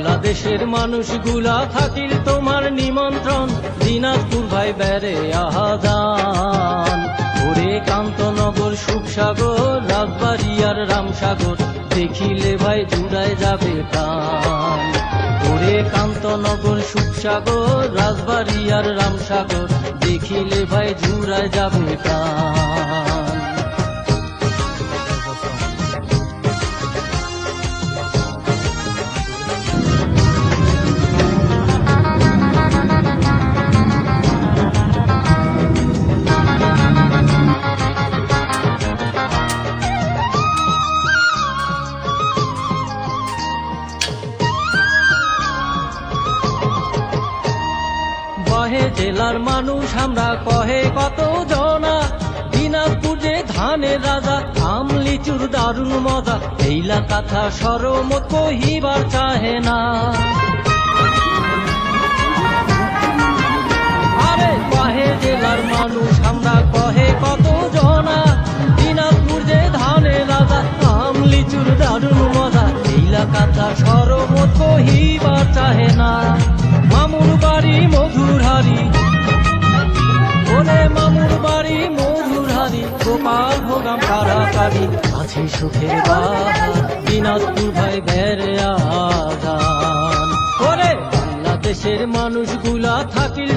বাংলাদেশের মানুষগুলা থাকিল তোমার নিমন্ত্রণ। দিনাজপুর ভাই বেড়ে আহাজান ওরে কান্তনগর, সুখসাগর, রাজবাড়ি আর রামসাগর, দেখিলে ভাই জুড়ায় যাবে প্রাণ। ওরে কান্তনগর, সুখসাগর, রাজবাড়ি আর রামসাগর, দেখিলে ভাই জুড়ায় যাবে প্রাণ। কহে, জেলার মানুষ, আমরা কহে কত জনা দিনাজপুর যে ধানের রাজা আম লিচুর দারুণ মজা। এইলা কথা সরমত কহিবার চাহে না। আরে কহে, জেলার মানুষ, আমরা কহে কত জনা দিনাজপুর যে ধানের রাজা আম লিচুর দারুণ মজা। এইলা কথা সরমত হারি গোপাল ভোগাম কারাকারি আছে সুখের বাহার দিনাজপুর ভাই বেড়ে আগান। বাংলাদেশের মানুষগুলা থাকিল